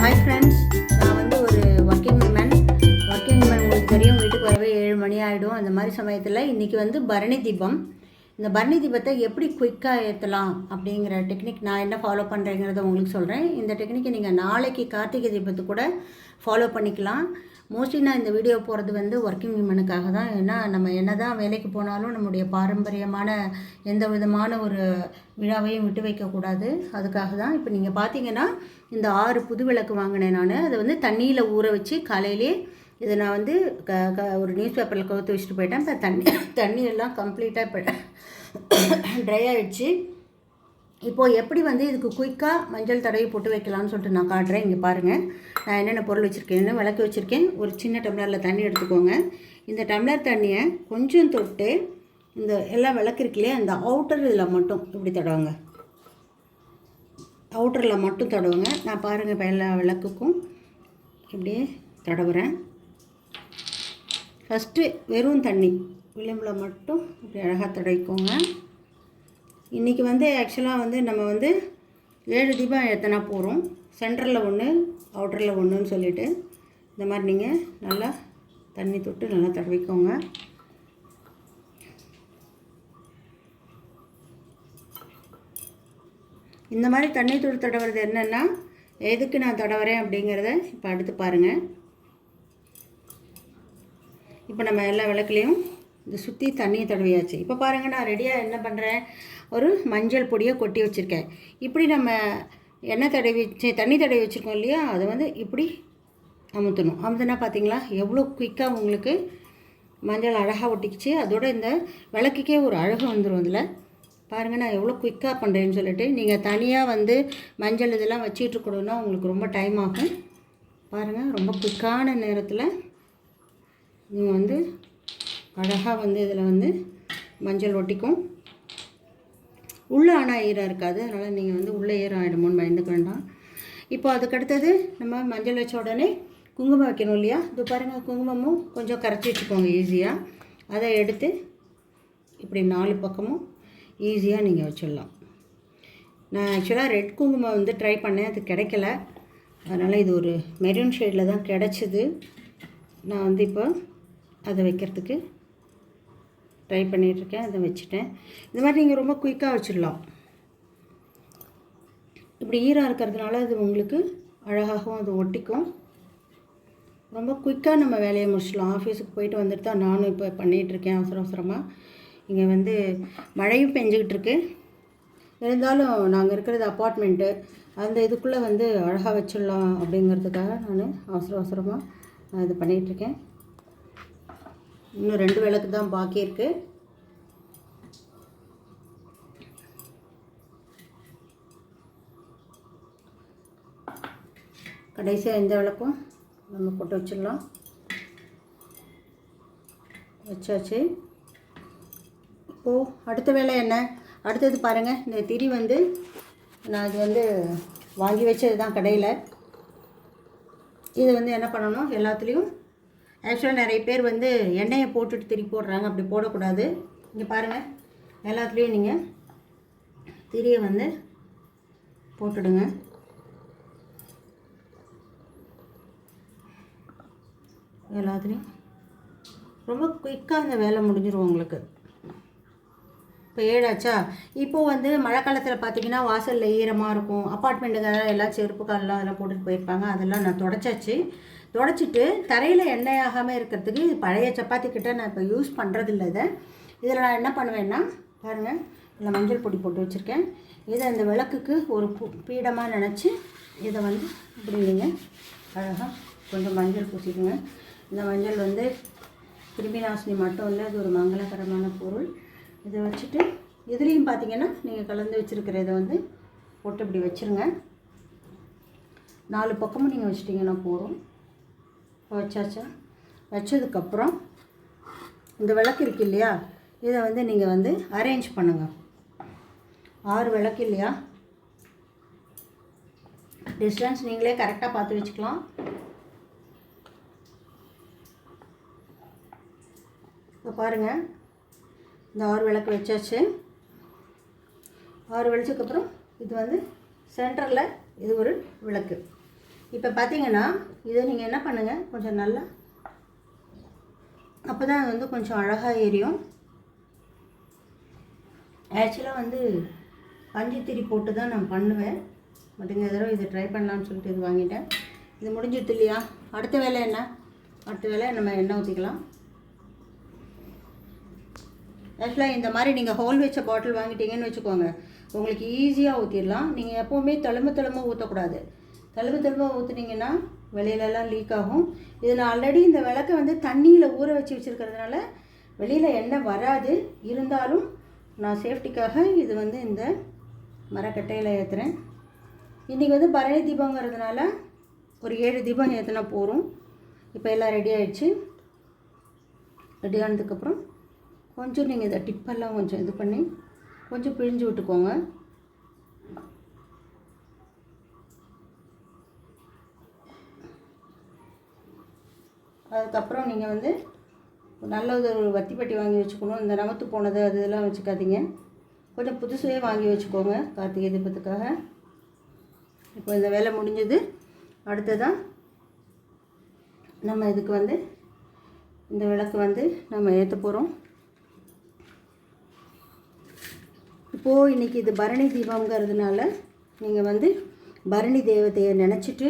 Hi friends நான் வந்து ஒரு ஒர்க்கிங் உமன் ஒர்க்கிங் உமன் உங்களுக்கு தெரியும் வீட்டுக்கு வரவே ஏழு மணி ஆகிடும் அந்த மாதிரி சமயத்தில் இன்றைக்கி வந்து பரணி தீபம். இந்த பரணி தீபத்தை எப்படி குயிக்காக ஏற்றலாம் அப்படிங்கிற டெக்னிக் நான் என்ன ஃபாலோ பண்ணுறேங்கிறத உங்களுக்கு சொல்கிறேன் இந்த டெக்னிக்கை நீங்கள் நாளைக்கு கார்த்திகை தீபத்தை கூட ஃபாலோ பண்ணிக்கலாம். மோஸ்ட்லி நான் இந்த வீடியோ போகிறது வந்து ஒர்க்கிங் விமனுக்காக தான். ஏன்னா நம்ம என்ன தான் வேலைக்கு போனாலும் நம்முடைய பாரம்பரியமான எந்த விதமான ஒரு விழாவையும் விட்டு வைக்கக்கூடாது அதுக்காக தான் இப்போ நீங்கள் பார்த்தீங்கன்னா இந்த ஆறு புது விளக்கு வாங்கினேன் நான். அதை வந்து தண்ணியில் ஊற வச்சு காலையிலே இதை நான் வந்து க க ஒரு நியூஸ் பேப்பரில் கவுத்து வச்சுட்டு போயிட்டேன். இப்போ தண்ணி தண்ணி எல்லாம் கம்ப்ளீட்டாக இப்போ ட்ரை ஆகிடுச்சு இப்போது எப்படி வந்து இதுக்கு குயிக்காக மஞ்சள் தடவி போட்டு வைக்கலாம்னு சொல்லிட்டு நான் காட்டுறேன். இங்கே பாருங்கள் நான் என்னென்ன பொருள் வச்சுருக்கேன் விளக்கு வச்சுருக்கேன் ஒரு சின்ன டம்ளரில் தண்ணி எடுத்துக்கோங்க. இந்த டம்ளர் தண்ணியை கொஞ்சம் தொட்டு இந்த எல்லா விளக்கு இருக்கு அந்த அவுட்டர் இதில் மட்டும் இப்படி தடவுங்க. அவுட்டரில் மட்டும் தடவுங்க. நான் பாருங்கள் இப்போ எல்லா விளக்குக்கும் இப்படியே தடவுறேன். ஃபஸ்ட்டு வெறும் தண்ணி. விளிம்பில் மட்டும் இப்படி அழகாக தடவிக்கோங்க. இன்றைக்கி வந்து ஆக்சுவலாக வந்து நம்ம வந்து ஏழு தீபம் எத்தனை போகிறோம் சென்டரில் ஒன்று அவுட்டரில் ஒன்றுன்னு சொல்லிட்டு. இந்த மாதிரி நீங்கள் நல்லா தண்ணி தொட்டு நல்லா தடவிக்கோங்க. இந்த மாதிரி தண்ணி தொட்டு தடவுறது என்னென்னா எதுக்கு நான் தடவுறேன் அப்படிங்கிறத இப்போ அடுத்து பாருங்கள் இப்போ நம்ம எல்லா விளக்குலேயும் இந்த சுற்றி தண்ணியை தடவையாச்சு. இப்போ பாருங்கள் நான் ரெடியாக என்ன பண்ணுறேன் ஒரு மஞ்சள் பொடியை கொட்டி வச்சுருக்கேன். இப்படி நம்ம எண்ணெய் தடவி தண்ணி தடவி வச்சுருக்கோம் இல்லையா? அதை வந்து இப்படி அமுத்தணும். அமுத்துனா பார்த்தீங்களா எவ்வளோ குயிக்காக உங்களுக்கு மஞ்சள் அழகாக ஒட்டிக்கிச்சு. அதோட இந்த விளக்குக்கே ஒரு அழகு வந்துடும் இதில் பாருங்கள் நான் எவ்வளோ குயிக்காக பண்ணுறேன்னு சொல்லிட்டு நீங்கள் தனியாக வந்து மஞ்சள் இதெல்லாம் வச்சிட்டு இருக்கணும்னா உங்களுக்கு ரொம்ப டைம் ஆகும். பாருங்கள் ரொம்ப குயிக்கான நேரத்தில் நீங்கள் வந்து அழகாக வந்து இதில் வந்து மஞ்சள் ஒட்டிக்கும் உள்ளே ஆனால் ஈரம் இருக்காது. அதனால் நீங்கள் வந்து உள்ளே ஈரம் ஆகிடுமோன்னு பயந்துக்க வேண்டாம். இப்போ அதுக்கடுத்தது நம்ம மஞ்சள் வச்ச உடனே குங்குமம் வைக்கணும் இல்லையா? இது பாருங்கள் குங்குமமும் கொஞ்சம் கரைச்சி வச்சுக்கோங்க ஈஸியாக அதை எடுத்து இப்படி நாலு பக்கமும் ஈஸியாக நீங்கள் வச்சிடலாம். நான் ஆக்சுவலாக ரெட் குங்குமம் வந்து ட்ரை பண்ணேன். அது கிடைக்கல. அதனால் இது ஒரு மெரூன் ஷேடில் தான் கிடச்சிது. நான் வந்து இப்போ அதை வைக்கிறதுக்கு ட்ரை பண்ணிகிட்ருக்கேன் அதை வச்சுட்டேன். இது மாதிரி நீங்கள் ரொம்ப குயிக்காக வச்சிடலாம் இப்படி ஈரம் இருக்கிறதுனால அது உங்களுக்கு அழகாகவும் அது ஒட்டிக்கும். ரொம்ப குயிக்காக நம்ம வேலையை முடிச்சிடலாம். ஆஃபீஸுக்கு போயிட்டு வந்துட்டு தான் நானும் இப்போ பண்ணிகிட்ருக்கேன் அவசர அவசரமாக இங்கே வந்து மழையும் பெஞ்சிக்கிட்டு இருக்கு இருந்தாலும் நாங்கள் இருக்கிறது அப்பார்ட்மெண்ட்டு அந்த இதுக்குள்ளே வந்து அழகாக வச்சிடலாம் அப்படிங்கிறதுக்காக நான் அவசர அவசரமாக நான் இது பண்ணிகிட்ருக்கேன் இன்னும் ரெண்டு விளக்கு தான் பாக்கி இருக்குது கடைசியாக இந்த விளக்கும்? நம்ம போட்டு வச்சிடலாம். வச்சாச்சு. இப்போது அடுத்த வேலை என்ன? அடுத்தது பாருங்கள் இந்த திரி வந்து நான் இது வந்து வாங்கி வச்சது தான் கடையில். இது வந்து என்ன பண்ணணும்? எல்லாத்துலேயும் ஆக்சுவலாக நிறைய பேர் வந்து எண்ணெயை போட்டுட்டு திரி போடுறாங்க. அப்படி போடக்கூடாது. இங்கே பாருங்கள் எல்லாத்துலேயும் நீங்கள் திரியை வந்து போட்டுடுங்க. எல்லாத்துலேயும். ரொம்ப குயிக்காக அந்த வேலை முடிஞ்சிடும் உங்களுக்கு. இப்போ ஏழாச்சா? இப்போது வந்து மழை காலத்தில் பார்த்தீங்கன்னா வாசலில் ஈரமாக இருக்கும். அப்பார்ட்மெண்ட்டுக்காக எல்லாம் செருப்பு காலெலாம் அதெல்லாம் போட்டுட்டு போயிருப்பாங்க. அதெல்லாம் நான் தொடச்சாச்சு. தொடச்சிட்டு தரையில் எண்ணெய் ஆகாமல் இருக்கிறதுக்கு இது பழைய சப்பாத்தி கிட்ட நான் இப்போ யூஸ் பண்ணுறதில்ல இதை. இதில் நான் என்ன பண்ணுவேன்னா பாருங்கள் இதில் மஞ்சள் பொடி போட்டு வச்சுருக்கேன். இதை இந்த விளக்குக்கு ஒரு பீடமாக நினச்சி இதை வந்து இப்படி நீங்கள் அழகாக கொஞ்சம் மஞ்சள் பூசிக்கோங்க. இந்த மஞ்சள் வந்து கிருமி நாசினி மட்டும் இல்லை இது ஒரு மங்களகரமான பொருள். இதை வச்சுட்டு இதுலேயும் பார்த்தீங்கன்னா நீங்கள் கலந்து வச்சுருக்கிற இதை வந்து போட்டு இப்படி வச்சுருங்க. நாலு பக்கமும் நீங்கள் வச்சிட்டிங்கன்னா போதும். வச்சாச்சா? வச்சதுக்கப்புறம் இந்த விளக்கு இருக்கு இல்லையா? இதை வந்து நீங்கள் வந்து அரேஞ்ச் பண்ணுங்கள் ஆறு விளக்கு இல்லையா? டிஸ்டன்ஸ் நீங்களே கரெக்டாக பார்த்து வச்சுக்கலாம். இப்போ பாருங்கள் இந்த ஆறு விளக்கு வச்சாச்சு. ஆறு வெளிச்சதுக்கப்புறம் இது வந்து சென்டரில் இது ஒரு விளக்கு. இப்போ பார்த்தீங்கன்னா இதை நீங்கள் என்ன பண்ணுங்கள் கொஞ்சம் நல்லா அப்போ தான் அது வந்து கொஞ்சம் அழகாக எரியும். ஆக்சுவலாக வந்து பஞ்சுத்திரி போட்டு தான் நான் பண்ணுவேன். பட் இந்த தடவை இதை ட்ரை பண்ணலாம்னு சொல்லிட்டு இது வாங்கிட்டேன். இது முடிஞ்சிடுது இல்லையா? அடுத்த வேலை என்ன? அடுத்த வேலை நம்ம எண்ணெய் ஊற்றிக்கலாம் ஆக்சுவலாக இந்த மாதிரி நீங்கள் ஹோல் வச்ச பாட்டில் வாங்கிட்டீங்கன்னு வச்சுக்கோங்க. உங்களுக்கு ஈஸியாக ஊற்றிடலாம் நீங்கள் எப்போவுமே தழும்பு தழும்ப ஊற்றக்கூடாது தழும்பு தழுவாக ஊற்றுனீங்கன்னா வெளியிலலாம் லீக் ஆகும். இது நான் ஆல்ரெடி இந்த விளக்கை வந்து தண்ணியில் ஊற வச்சு வச்சுருக்கிறதுனால வெளியில் எண்ணெய் வராது. இருந்தாலும் நான் சேஃப்டிக்காக இது வந்து இந்த மரக்கட்டையில் ஏற்றுறேன் இன்றைக்கி வந்து பரணி தீபங்கிறதுனால ஒரு ஏழு தீபம் ஏற்றினா போகிறோம் இப்போ எல்லாம் ரெடி ஆகிடுச்சு ரெடி ஆனதுக்கப்புறம் கொஞ்சம் நீங்கள் இதை டிப்பெல்லாம் கொஞ்சம் இது பண்ணி கொஞ்சம் பிழிஞ்சு விட்டுக்கோங்க. அதுக்கப்புறம் நீங்கள் வந்து நல்ல ஒரு வத்திப்பட்டி வாங்கி வச்சுக்கணும். இந்த நமத்து போனது அது இதெல்லாம் வச்சுக்காதீங்க. கொஞ்சம் புதுசே வாங்கி வச்சுக்கோங்க கார்த்திகை தீபத்துக்காக. இப்போ இந்த வேலை முடிஞ்சது. அடுத்ததான் நம்ம இதுக்கு வந்து இந்த விளக்கு வந்து நம்ம ஏற்ற போகிறோம் இப்போது இன்றைக்கி இது பரணி தீபம்ங்கிறதுனால நீங்கள் வந்து பரணி தேவதையை நினச்சிட்டு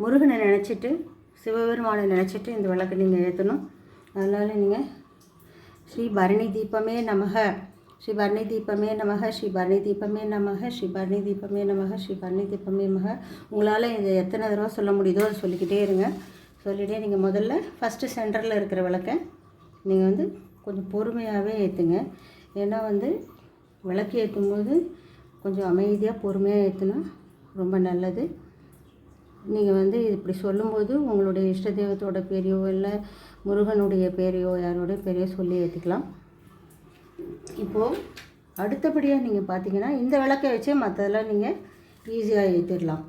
முருகனை நினச்சிட்டு சிவபெருமானை நினச்சிட்டு இந்த விளக்கு நீங்கள் ஏற்றணும் அதனால் நீங்கள் ஸ்ரீ பரணி தீபமே நமக ஸ்ரீ பரணி தீபமே நமக ஸ்ரீ பரணி தீபமே நமக ஸ்ரீ பரணி தீபமே நமக ஸ்ரீ பரணி தீபமே நமக. உங்களால் இதை எத்தனை தடவை சொல்ல முடியுதோ அதை சொல்லிக்கிட்டே இருங்க. சொல்லிகிட்டே நீங்கள் முதல்ல ஃபஸ்ட்டு சென்டரில் இருக்கிற விளக்கை நீங்கள் வந்து கொஞ்சம் பொறுமையாகவே ஏற்றுங்க ஏன்னா வந்து விளக்கு ஏற்றும் போது கொஞ்சம் அமைதியாக பொறுமையாக ஏற்றுனா ரொம்ப நல்லது. நீங்கள் வந்து இப்படி சொல்லும்போது உங்களுடைய இஷ்ட தெய்வத்தோட பேரையோ இல்லை முருகனுடைய பேரையோ யாரோடைய பேரையோ சொல்லி ஏற்றிக்கலாம் இப்போது அடுத்தபடியாக நீங்கள் பார்த்தீங்கன்னா இந்த விளக்கை வச்சே மற்றதெல்லாம் நீங்கள் ஈஸியாக ஏற்றிடலாம்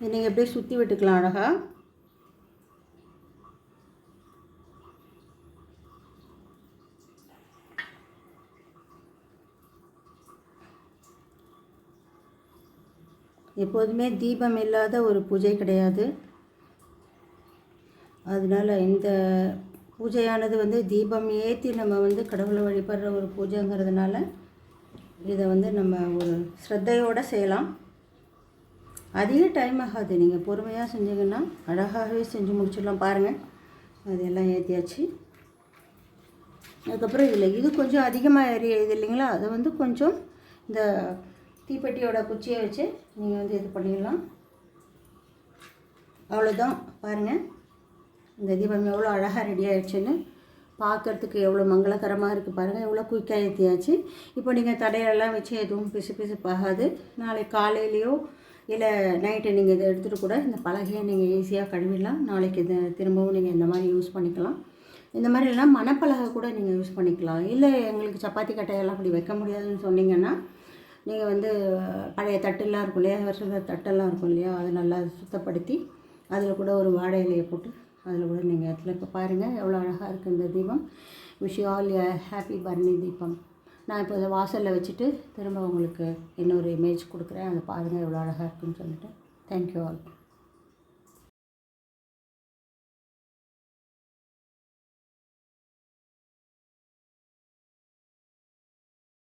நீங்கள் எப்படியே சுற்றி விட்டுக்கலாம் அழகாக எப்போதுமே தீபம் இல்லாத ஒரு பூஜை கிடையாது. அதனால் இந்த பூஜையானது வந்து தீபம் ஏற்றி நம்ம வந்து கடவுளை வழிபடுற ஒரு பூஜைங்கிறதுனால இதை வந்து நம்ம ஒரு ஸ்ரத்தையோடு செய்யலாம். அதிக டைம் ஆகாது. நீங்கள் பொறுமையாக செஞ்சீங்கன்னா அழகாகவே செஞ்சு முடிச்சிடலாம் பாருங்கள் அதெல்லாம் ஏற்றியாச்சு அதுக்கப்புறம் இதில் இது கொஞ்சம் அதிகமாக எரியுது இல்லைங்களா? அதை வந்து கொஞ்சம் இந்த தீப்பெட்டியோட குச்சியை வச்சு நீங்கள் வந்து இது பண்ணிடலாம். அவ்வளோதான் பாருங்கள் இந்த தீபம் எவ்வளோ அழகாக ரெடி ஆகிடுச்சுன்னு பார்க்குறதுக்கு எவ்வளோ மங்களகரமாக இருக்குது பாருங்கள் எவ்வளோ குயிக்காக ஏற்றியாச்சு இப்போ நீங்கள் தடையெல்லாம் வச்சு எதுவும் பிசு பிசுப்பாகாது நாளைக்கு காலையிலையோ இல்லை நைட்டு நீங்கள் இதை எடுத்துகிட்டு கூட இந்த பலகையை நீங்கள் ஈஸியாக கழுவிடலாம். நாளைக்கு இதை திரும்பவும் நீங்கள் இந்த மாதிரி யூஸ் பண்ணிக்கலாம். இந்த மாதிரி இல்லைனா மணப்பலகை கூட நீங்கள் யூஸ் பண்ணிக்கலாம். இல்லை எங்களுக்கு சப்பாத்தி கட்டையெல்லாம் அப்படி வைக்க முடியாதுன்னு சொன்னீங்கன்னா நீங்கள் வந்து பழைய தட்டெல்லாம் இருக்கும் இல்லையா? வருஷ தட்டெல்லாம் இருக்கும் இல்லையா? அதை நல்லா சுத்தப்படுத்தி அதில் கூட ஒரு வாழை இலையை போட்டு அதில் கூட நீங்கள் இடத்துல இப்போ பாருங்கள் எவ்வளோ அழகாக இருக்குது இந்த தீபம். விஷ் ஆல் ஹாப்பி பர்னி தீபம். நான் இப்போ இதை வாசலில் வச்சுட்டு திரும்ப உங்களுக்கு இன்னொரு இமேஜ் கொடுக்குறேன். அதை பாருங்கள் எவ்வளோ அழகாக இருக்குன்னு சொல்லிட்டு. Thank you all